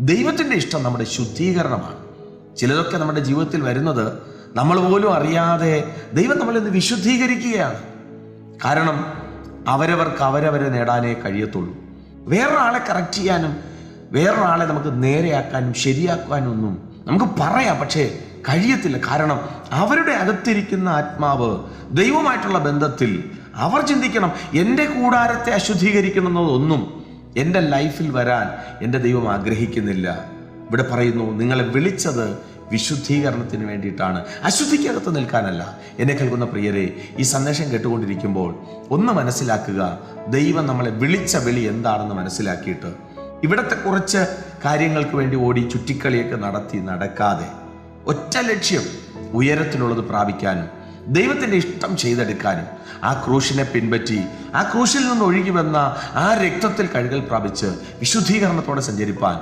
ദൈവത്തിന്റെ ഇഷ്ടം നമ്മുടെ ശുദ്ധീകരണമാണ്. ചിലതൊക്കെ നമ്മുടെ ജീവിതത്തിൽ വരുന്നത് നമ്മൾ പോലും അറിയാതെ ദൈവം നമ്മളിന്ന് വിശുദ്ധീകരിക്കുകയാണ്. കാരണം അവരവർക്ക് അവരവരെ നേടാനേ കഴിയത്തുള്ളൂ. വേറൊരാളെ കറക്റ്റ് ചെയ്യാനും വേറൊരാളെ നമുക്ക് നേരെയാക്കാനും ശരിയാക്കാനും ഒന്നും നമുക്ക് പറയാം പക്ഷേ കഴിയത്തില്ല. കാരണം അവരുടെ അകത്തിരിക്കുന്ന ആത്മാവ് ദൈവമായിട്ടുള്ള ബന്ധത്തിൽ അവർ ചിന്തിക്കണം എന്റെ കൂടാരത്തെ അശുദ്ധീകരിക്കണമെന്നതൊന്നും എന്റെ ലൈഫിൽ വരാൻ എന്റെ ദൈവം ആഗ്രഹിക്കുന്നില്ല. ഇവിടെ പറയുന്നു നിങ്ങളെ വിളിച്ചത് വിശുദ്ധീകരണത്തിന് വേണ്ടിയിട്ടാണ്. അശുദ്ധിക്കകത്ത് നിൽക്കാനല്ല. എന്നെ കേൾക്കുന്ന പ്രിയരെ ഈ സന്ദേശം കേട്ടുകൊണ്ടിരിക്കുമ്പോൾ ഒന്ന് മനസ്സിലാക്കുക ദൈവം നമ്മളെ വിളിച്ച വിളി എന്താണെന്ന് മനസ്സിലാക്കിയിട്ട് ഇവിടത്തെ കുറച്ച് കാര്യങ്ങൾക്ക് വേണ്ടി ഓടി ചുറ്റിക്കളിയൊക്കെ നടത്തി നടക്കാതെ ഒറ്റ ലക്ഷ്യം ഉയരത്തിലുള്ളത് പ്രാപിക്കാനും ദൈവത്തിന്റെ ഇഷ്ടം ചെയ്തെടുക്കാനും ആ ക്രൂശിനെ പിൻപറ്റി ആ ക്രൂശിൽ നിന്ന് ഒഴുകി വന്ന ആ രക്തത്തിൽ കഴുകൽ പ്രാപിച്ച് വിശുദ്ധീകരണത്തോടെ സഞ്ചരിപ്പാൻ